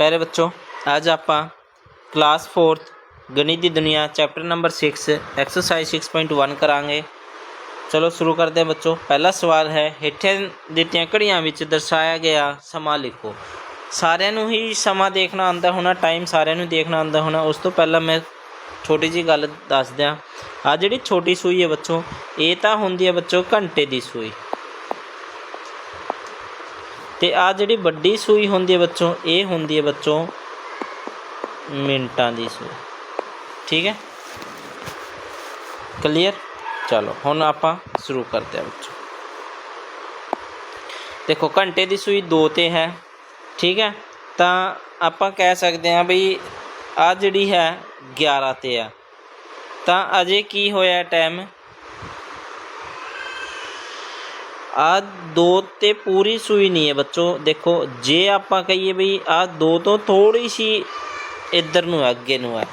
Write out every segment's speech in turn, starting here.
ਪਿਆਰੇ ਬੱਚੋ, ਅੱਜ ਆਪਾਂ ਕਲਾਸ 4th ਗਣਿਤ ਦੀ ਦੁਨੀਆ ਚੈਪਟਰ ਨੰਬਰ 6 ਐਕਸਰਸਾਈਜ਼ 6.1 ਕਰਾਂਗੇ। ਚਲੋ ਸ਼ੁਰੂ ਕਰਦੇ ਹਾਂ ਬੱਚੋ। ਪਹਿਲਾ ਸਵਾਲ ਹੈ, ਹੇਠਾਂ ਦਿੱਤੀਆਂ ਘੜੀਆਂ ਵਿੱਚ ਦਰਸਾਇਆ ਗਿਆ ਸਮਾਂ ਲਿਖੋ। ਸਾਰਿਆਂ ਨੂੰ ਹੀ ਸਮਾਂ ਦੇਖਣਾ ਆਉਂਦਾ ਹੋਣਾ ਟਾਈਮ ਸਾਰਿਆਂ ਨੂੰ ਦੇਖਣਾ ਆਉਂਦਾ ਹੋਣਾ, ਉਸ ਤੋਂ ਪਹਿਲਾਂ ਮੈਂ ਛੋਟੀ ਜੀ ਗੱਲ ਦੱਸ ਦਿਆਂ ਆ ਜਿਹੜੀ ਛੋਟੀ ਸੂਈ ਹੈ ਬੱਚੋ, ਇਹ ਤਾਂ ਹੁੰਦੀ ਹੈ ਬੱਚੋ ਘੰਟੇ ਦੀ ਸੂਈ। ਤੇ ਆ ਜਿਹੜੀ ਵੱਡੀ ਸੂਈ ਹੁੰਦੀ ਹੈ ਬੱਚੋ, ਇਹ ਹੁੰਦੀ ਹੈ ਬੱਚੋ ਮਿੰਟਾਂ ਦੀ ਸੂਈ। ਠੀਕ ਹੈ? ਕਲੀਅਰ ਚਲੋ, ਹੁਣ ਆਪਾਂ ਸ਼ੁਰੂ ਕਰਦੇ ਹਾਂ ਬੱਚੋ। ਦੇਖੋ, ਘੰਟੇ ਦੀ ਸੂਈ 2 ਤੇ ਹੈ। ਠੀਕ ਹੈ? ਤਾਂ ਆਪਾਂ ਕਹਿ ਸਕਦੇ ਹਾਂ ਬਈ ਆ ਜਿਹੜੀ ਹੈ 11 ਤੇ ਆ। ਤਾਂ ਅਜੇ ਕੀ ਹੋਇਆ ਟਾਈਮ ਆ ਦੋ ਤੇ ਪੂਰੀ ਸੂਈ ਨਹੀਂ ਹੈ ਬੱਚੋ ਦੇਖੋ ਜੇ ਆਪਾਂ ਕਹੀਏ ਬਈ ਆ ਦੋ ਤੋਂ ਥੋੜੀ ਸੀ ਇੱਧਰ ਨੂੰ ਹੈ, ਅੱਗੇ ਨੂੰ ਹੈ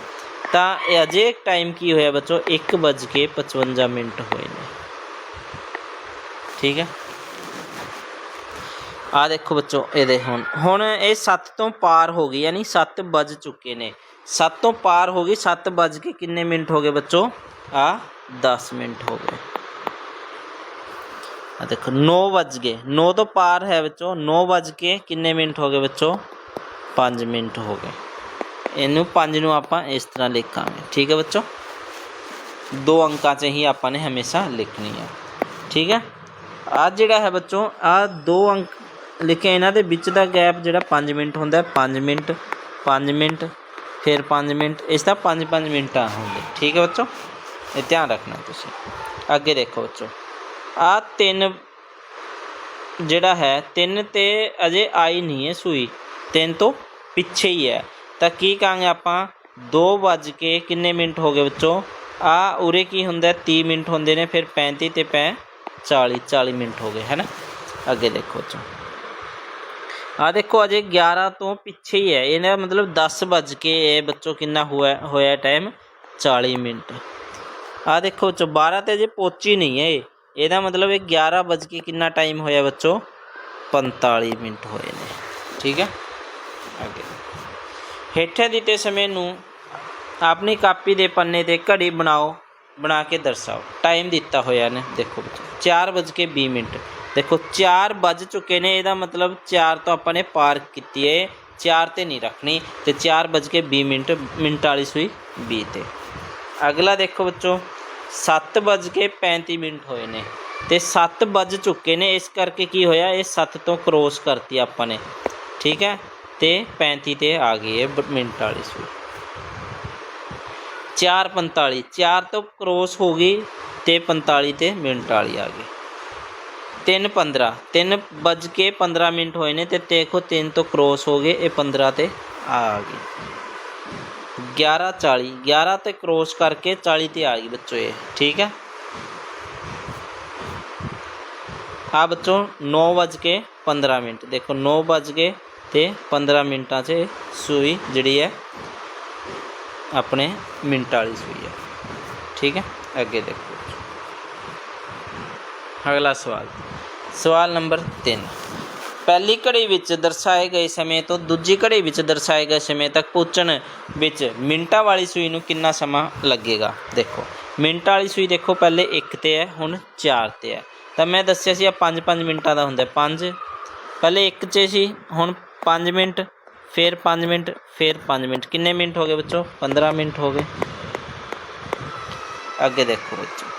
ਤਾਂ ਇਹ ਅਜੇ ਟਾਈਮ ਕੀ ਹੋਇਆ ਬੱਚੋ 1:55 ਮਿੰਟ ਹੋਏ ਨੇ ਠੀਕ ਹੈ ਆ ਦੇਖੋ ਬੱਚੋ ਇਹਦੇ ਹੁਣ ਹੁਣ ਇਹ 7 ਤੋਂ ਪਾਰ ਹੋ ਗਈ ਯਾਨੀ 7 ਵੱਜ ਚੁੱਕੇ ਨੇ 7 ਤੋਂ ਪਾਰ ਹੋ ਗਈ 7 ਵੱਜ ਕੇ ਕਿੰਨੇ ਮਿੰਟ ਹੋ ਗਏ ਬੱਚੋ ਆ 10 ਮਿੰਟ ਹੋ ਗਏ ਆ ਦੇਖੋ 9 ਵੱਜ ਗਏ। 9 ਤੋਂ ਪਾਰ ਹੈ ਬੱਚੋ 9 ਵੱਜ ਕੇ ਕਿੰਨੇ ਮਿੰਟ ਹੋ ਗਏ ਬੱਚੋ 5 ਮਿੰਟ ਹੋ ਗਏ। ਇਹਨੂੰ 5 ਨੂੰ ਆਪਾਂ ਇਸ ਤਰ੍ਹਾਂ ਲਿਖਾਂਗੇ। ਠੀਕ ਹੈ ਬੱਚੋ? ਦੋ ਅੰਕਾਂ 'ਚ ਹੀ ਆਪਾਂ ਨੇ ਹਮੇਸ਼ਾ ਲਿਖਣੀ ਹੈ। ਠੀਕ ਹੈ? ਆ ਜਿਹੜਾ ਹੈ ਬੱਚੋ ਆ ਦੋ ਅੰਕ ਲਿਖੇ ਇਹਨਾਂ ਦੇ ਵਿੱਚ ਦਾ ਗੈਪ ਜਿਹੜਾ 5 ਮਿੰਟ ਹੁੰਦਾ ਹੈ। 5 ਮਿੰਟ 5 ਮਿੰਟ, ਫਿਰ 5 ਮਿੰਟ। ਇਸ ਦਾ 5-5 ਮਿੰਟਾਂ ਹੁੰਦੇ। ਠੀਕ ਹੈ ਬੱਚੋ? ਇਹ ਧਿਆਨ ਰੱਖਣਾ ਤੁਸੀਂ। ਅੱਗੇ ਦੇਖੋ ਬੱਚੋ। ਆ ਤਿੰਨ ਜਿਹੜਾ ਹੈ, ਤਿੰਨ ਤੇ ਅਜੇ ਆਈ ਨਹੀਂ ਹੈ ਸੂਈ। ਤਿੰਨ ਤੋਂ ਪਿੱਛੇ ਹੀ ਹੈ। ਤਾਂ ਕੀ ਕਹਾਂਗੇ ਆਪਾਂ? 2 ਵੱਜ ਕੇ ਕਿੰਨੇ ਮਿੰਟ ਹੋ ਗਏ ਬੱਚੋ ਆ ਉਰੇ ਕੀ ਹੁੰਦਾ ਹੈ? 30 ਮਿੰਟ ਹੁੰਦੇ ਨੇ, ਫਿਰ 35 ਤੇ ਪੈ 40 40 ਮਿੰਟ ਹੋ ਗਏ, ਹੈ ਨਾ? ਅੱਗੇ ਦੇਖੋ ਬੱਚੋ ਆ ਦੇਖੋ, ਅਜੇ 11 ਤੋਂ ਪਿੱਛੇ ਹੀ ਹੈ। ਇਹਦਾ ਮਤਲਬ 10 ਵੱਜ ਕੇ ਇਹ ਬੱਚੋ ਕਿੰਨਾ ਹੋਇਆ ਹੋਇਆ ਟਾਈਮ 40 ਮਿੰਟ। ਆ ਦੇਖੋ ਬੱਚੋ 12 ਤੇ ਅਜੇ ਪਹੁੰਚੀ ਨਹੀਂ ਹੈ ਇਹ। ਇਹਦਾ ਮਤਲਬ ਇਹ 11 ਵੱਜ ਕੇ ਕਿੰਨਾ ਟਾਈਮ ਹੋਇਆ ਬੱਚੋ? 45 ਮਿੰਟ ਹੋਏ ਨੇ। ਠੀਕ ਹੈ? ਅੱਗੇ। ਹੇਠਾਂ ਦਿੱਤੇ ਸਮੇਂ ਨੂੰ ਆਪਣੀ ਕਾਪੀ ਦੇ ਪੰਨੇ ਤੇ ਘੜੀ ਬਣਾਓ, ਬਣਾ ਕੇ ਦਰਸਾਓ। ਟਾਈਮ ਦਿੱਤਾ ਹੋਇਆ ਨੇ, ਦੇਖੋ ਬੱਚੋ। 4 ਵੱਜ ਕੇ 20 ਮਿੰਟ। ਦੇਖੋ 4 ਵੱਜ ਚੁੱਕੇ ਨੇ, ਇਹਦਾ ਮਤਲਬ 4 ਤੋਂ ਆਪਾਂ ਨੇ ਪਾਰ ਕੀਤੀ ਹੈ 4 ਤੇ ਨਹੀਂ ਰੱਖਣੀ ਤੇ 4 ਵੱਜ ਕੇ 20 ਮਿੰਟ ਮਿੰਟ ਵਾਲੀ ਸੂਈ 20 ਤੇ। ਅਗਲਾ ਦੇਖੋ ਬੱਚੋ। 7 ਵੱਜ ਕੇ 35 ਮਿੰਟ ਹੋਏ ਨੇ ਤੇ 7 ਵੱਜ ਚੁੱਕੇ ਨੇ, ਇਸ ਕਰਕੇ ਕੀ ਹੋਇਆ, ਇਹ 7 ਤੋਂ ਕ੍ਰੋਸ ਕਰਤੀ ਆਪਾਂ ਨੇ। ਠੀਕ ਹੈ? ਤੇ 35 ਤੇ ਆ ਗਈ ਹੈ ਬ- ਮਿੰਟ ਵਾਲੀ ਸੂਈ 4:45 4 ਤੋਂ ਕ੍ਰੋਸ ਹੋ ਗਈ ਤੇ 45 ਤੇ ਮਿੰਟ ਵਾਲੀ ਆ ਗਈ। 3:15 3 ਵੱਜ ਕੇ 15 ਮਿੰਟ ਹੋਏ ਨੇ ਤੇ ਦੇਖੋ 3 ਤੋਂ ਕ੍ਰੋਸ ਹੋ ਗਏ, ਇਹ 15 ਤੇ ਆ ਗਈ। 11:40 11 ਤੇ ਕ੍ਰੋਸ ਕਰਕੇ 40 ਤੇ ਆ ਗਈ ਬੱਚੋ ਇਹ ਠੀਕ ਹੈ ਆ ਬੱਚੋ 9 ਵੱਜ ਕੇ 15 ਮਿੰਟ ਦੇਖੋ 9 ਵੱਜ ਕੇ ਤੇ 15 ਮਿੰਟਾਂ 'ਚ ਇਹ ਸੂਈ ਜਿਹੜੀ ਹੈ ਆਪਣੇ ਮਿੰਟ ਵਾਲੀ ਸੂਈ ਹੈ ਠੀਕ ਹੈ ਅੱਗੇ ਦੇਖੋ ਅਗਲਾ ਸਵਾਲ ਸਵਾਲ ਨੰਬਰ 3 ਪਹਿਲੀ ਘੜੀ ਵਿੱਚ ਦਰਸਾਏ ਗਏ ਸਮੇਂ ਤੋਂ ਦੂਜੀ ਘੜੀ ਵਿੱਚ ਦਰਸਾਏ ਗਏ ਸਮੇਂ ਤੱਕ ਪਹੁੰਚਣ ਵਿੱਚ ਮਿੰਟਾਂ ਵਾਲੀ ਸੂਈ ਨੂੰ ਕਿੰਨਾ ਸਮਾਂ ਲੱਗੇਗਾ? ਦੇਖੋ, ਮਿੰਟਾਂ ਵਾਲੀ ਸੂਈ ਦੇਖੋ, ਪਹਿਲੇ 1 ਤੇ ਹੈ, ਹੁਣ 4 ਤੇ ਹੈ। ਤਾਂ ਮੈਂ ਦੱਸਿਆ ਸੀ ਆ 5-5 ਮਿੰਟਾਂ ਦਾ ਹੁੰਦਾ 5 ਪਹਿਲੇ 1 'ਚ ਸੀ, ਹੁਣ 5 ਮਿੰਟ, ਫਿਰ 5 ਮਿੰਟ, ਫਿਰ 5 ਮਿੰਟ। ਕਿੰਨੇ ਮਿੰਟ ਹੋ ਗਏ ਬੱਚੋ? 15 ਮਿੰਟ ਹੋ ਗਏ। ਅੱਗੇ ਦੇਖੋ ਬੱਚੋ।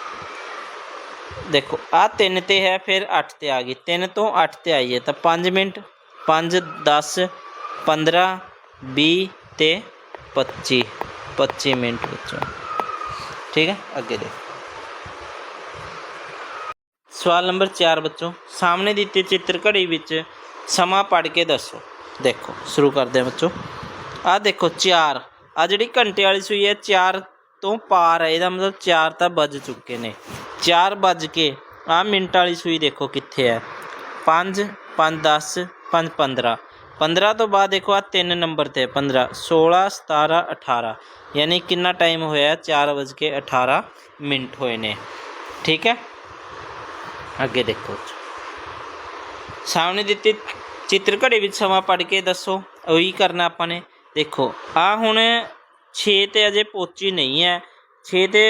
ਦੇਖੋ ਆ 3 ਤੇ ਹੈ, ਫਿਰ 8 ਤੇ ਆ ਗਈ। 3 ਤੋਂ 8 ਤੇ ਆਈ ਹੈ ਤਾਂ 5 ਮਿੰਟ 5 10 15 20 ਤੇ 25 25 ਮਿੰਟ ਬੱਚੋ ਠੀਕ ਹੈ? ਅੱਗੇ ਦੇਖੋ। ਸਵਾਲ ਨੰਬਰ 4 ਬੱਚੋ, ਸਾਹਮਣੇ ਦਿੱਤੀ ਚਿੱਤਰ ਘੜੀ ਵਿੱਚ ਸਮਾਂ ਪੜ੍ਹ ਕੇ ਦੱਸੋ। ਦੇਖੋ, ਸ਼ੁਰੂ ਕਰਦੇ ਹਾਂ ਬੱਚੋ। ਆ ਦੇਖੋ 4 ਆ ਜਿਹੜੀ ਘੰਟੇ ਵਾਲੀ ਸੂਈ ਹੈ 4 ਤੋਂ ਪਾਰ ਹੈ। ਇਹਦਾ ਮਤਲਬ 4 ਤਾਂ ਵੱਜ ਚੁੱਕੇ ਨੇ। 4 ਵੱਜ ਕੇ ਆ ਮਿੰਟ ਵਾਲੀ ਸੂਈ ਦੇਖੋ ਕਿੱਥੇ ਹੈ 5 5 10 5 15 15 ਤੋਂ ਬਾਅਦ ਦੇਖੋ ਆ 3 ਨੰਬਰ ਤੇ 15 16 17 18 ਯਾਨੀ ਕਿੰਨਾ ਟਾਈਮ ਹੋਇਆ 4 ਵੱਜ ਕੇ 18 ਮਿੰਟ ਹੋਏ ਨੇ ਠੀਕ ਹੈ ਅੱਗੇ ਦੇਖੋ ਸਾਹਮਣੇ ਦਿੱਤੀ ਚਿੱਤਰ ਘੜੀ ਵਿੱਚ ਸਮਾਂ ਪੜ ਕੇ ਦੱਸੋ ਉਹੀ ਕਰਨਾ ਆਪਾਂ ਨੇ ਦੇਖੋ ਆ ਹੁਣ 6 ਤੇ ਅਜੇ ਪਹੁੰਚੀ ਨਹੀਂ ਹੈ 6 ਤੇ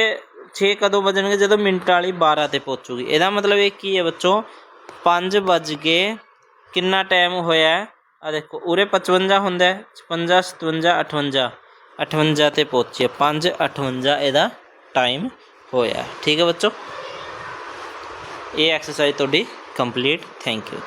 6 ਕਦੋਂ ਵੱਜਣਗੇ? ਜਦੋਂ ਮਿੰਟ ਵਾਲੀ 12 ਤੇ ਪਹੁੰਚੂਗੀ। ਇਹਦਾ ਮਤਲਬ ਇਹ ਕੀ ਹੈ ਬੱਚੋ? 5 ਵੱਜ ਕੇ ਕਿੰਨਾ ਟਾਈਮ ਹੋਇਆ ਆ ਦੇਖੋ, ਉਰੇ 55 ਹੁੰਦਾ ਹੈ। 55 57 58 58 ਤੇ ਪਹੁੰਚੀ ਹੈ। 5 58 ਇਹਦਾ ਟਾਈਮ ਹੋਇਆ ਠੀਕ ਹੈ ਬੱਚੋ? ਇਹ ਐਕਸਰਸਾਈਜ਼ ਤੁਹਾਡੀ ਕੰਪਲੀਟ ਥੈਂਕ ਯੂ